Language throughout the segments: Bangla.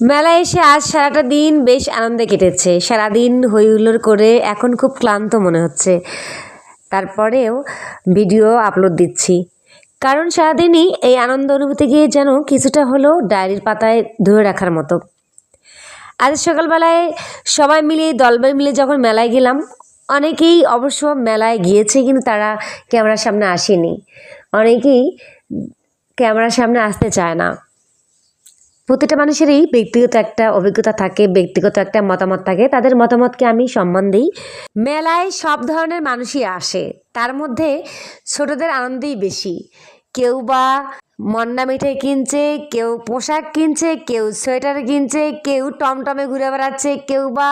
মেলায় এসে আজ সারাটা দিন বেশ আনন্দে কেটেছে। সারাদিন হই হুল্লোড় করে এখন খুব ক্লান্ত মনে হচ্ছে। তারপরেও ভিডিও আপলোড দিচ্ছি। কারণ সারাদিনই এই আনন্দ অনুভূতি গিয়ে যেন কিছুটা হলেও ডায়েরির পাতায় ধরে রাখার মতো। আজ সকালবেলায় সবাই মিলে, দলবল মিলে যখন মেলায় গেলাম, অনেকেই অবশ্য মেলায় গিয়েছে কিন্তু তারা ক্যামেরার সামনে আসেনি। অনেকেই ক্যামেরার সামনে আসতে চায় না। প্রতিটা মানুষেরই ব্যক্তিগত একটা অভিজ্ঞতা থাকে, ব্যক্তিগত একটা মতামত থাকে। তাদের মতামতকে আমি সম্মান দিই। মেলায় সব ধরনের মানুষই আসে। তার মধ্যে ছোটদের আনন্দেই বেশি। কেউ বা মন্ডা মিঠাই কিনছে, কেউ পোশাক কিনছে, কেউ সোয়েটার কিনছে, কেউ টমটমে ঘুরে বেড়াচ্ছে, কেউ বা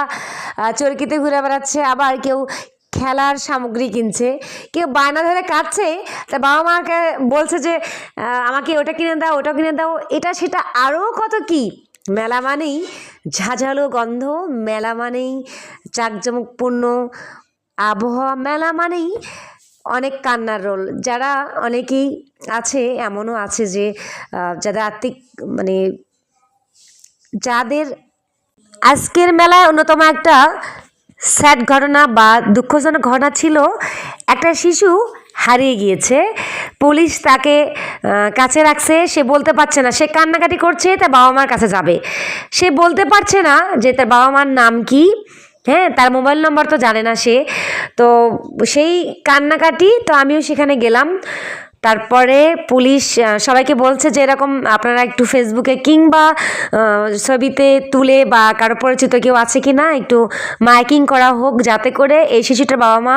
চরকিতে ঘুরে বেড়াচ্ছে, আবার কেউ খেলার সামগ্রী কিনছে। কেউ বায়না ধরে কাঁদছে, তা বাবা মাকে বলছে যে আমাকে ওটা কিনে দাও ওটা কিনে দাও। এটা সেটা আরও কত কি? মেলা মানেই ঝাঝালো গন্ধ, মেলা মানেই চাকজমকপূর্ণ আবহাওয়া, মেলা মানেই অনেক কান্নার রোল। যারা অনেকেই আছে, এমনও আছে যে যাদের আর্থিক মানে যাদের আজকের মেলায় অন্যতম একটা স্যাড ঘটনা বা দুঃখজনক ঘটনা ছিল, একটা শিশু হারিয়ে গিয়েছে। পুলিশ তাকে কাছে রাখছে, সে বলতে পারছে না, সে কান্নাকাটি করছে, তার বাবা মার কাছে যাবে। সে বলতে পারছে না যে তার বাবা মার নাম কি হ্যাঁ তার মোবাইল নম্বর তো জানে না সে। তো সেই কান্নাকাটি, তো আমিও সেখানে গেলাম। তারপরে পুলিশ সবাইকে বলছে যে এরকম আপনারা একটু ফেসবুকে কিংবা ছবিতে তুলে বা কারও পরিচিত কেউ আছে কি না একটু মাইকিং করা হোক যাতে করে এই শিশুটার বাবা মা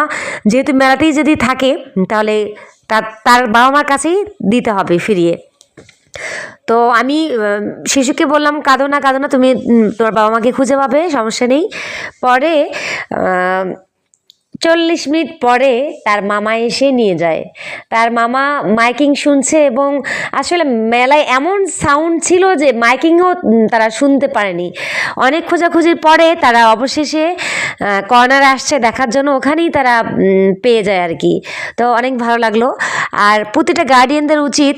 যেহেতু মেলাতেই যদি থাকে, তাহলে তার তার বাবা মার কাছেই দিতে হবে ফিরিয়ে। তো আমি শিশুকে বললাম, কাঁদো না কাঁদো না, তুমি তোর বাবা মাকে খুঁজে পাবে, সমস্যা নেই। পরে চল্লিশ মিনিট পরে তার মামা এসে নিয়ে যায়। তার মামা মাইকিং শুনছে এবং আসলে মেলায় এমন সাউন্ড ছিল যে মাইকিংও তারা শুনতে পারেনি। অনেক খোঁজাখুঁজির পরে তারা অবশেষে কর্নার আসছে দেখার জন্য, ওখানেই তারা পেয়ে যায় আর কি। তো অনেক ভালো লাগল। আর প্রতিটা গার্ডিয়ানদের উচিত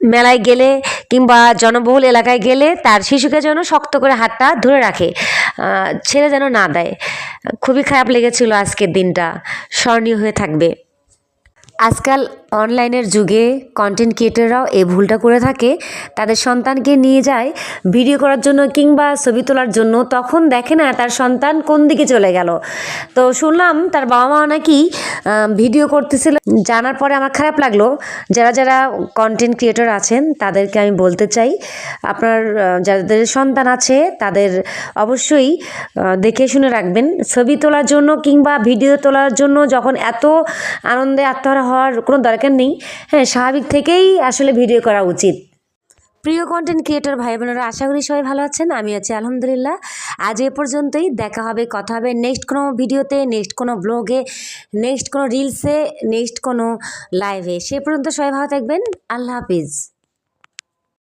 মেলায় গেলে কিংবা জনবহুল এলাকায় গেলে তার শিশুকে যেন শক্ত করে হাতটা ধরে রাখে। ছেড়ে যেন না দেয়। খুবই খারাপ লেগেছিল আজকের দিনটা। স্মরণীয় হয়ে থাকবে। আজকাল অনলাইনের যুগে কন্টেন্ট ক্রিয়েটাররাও এই ভুলটা করে থাকে। তাদের সন্তানকে নিয়ে যায় ভিডিও করার জন্য কিংবা ছবি তোলার জন্য। তখন দেখে না তার সন্তান কোন দিকে চলে গেল। তো শুনলাম তার বাবা মা নাকি ভিডিও করতেছিল। জানার পরে আমার খারাপ লাগল। যারা যারা কন্টেন্ট ক্রিয়েটর আছেন, তাদেরকে আমি বলতে চাই, আপনার যাদের সন্তান আছে, তাদের অবশ্যই দেখে শুনে রাখবেন। ছবি তোলার জন্য কিংবা ভিডিও তোলার জন্য যখন এত আনন্দে আত্মহারা হওয়ার কোনো দরকার নেই। হ্যাঁ স্বাভাবিক থেকেই আসলে ভিডিও করা উচিত। প্রিয় কন্টেন্ট ক্রিয়েটর ভাই বোনেরা, আশা করি সবাই ভালো আছেন, আমি আছি আলহামদুলিল্লাহ। আজ এ পর্যন্তই, দেখা হবে, কথা হবে নেক্সট কোনো ভিডিওতে নেক্সট কোনো ব্লগে নেক্সট কোনো রিলসে নেক্সট কোনো লাইভে সে পর্যন্ত সবাই ভালো থাকবেন, আল্লাহ হাফিজ।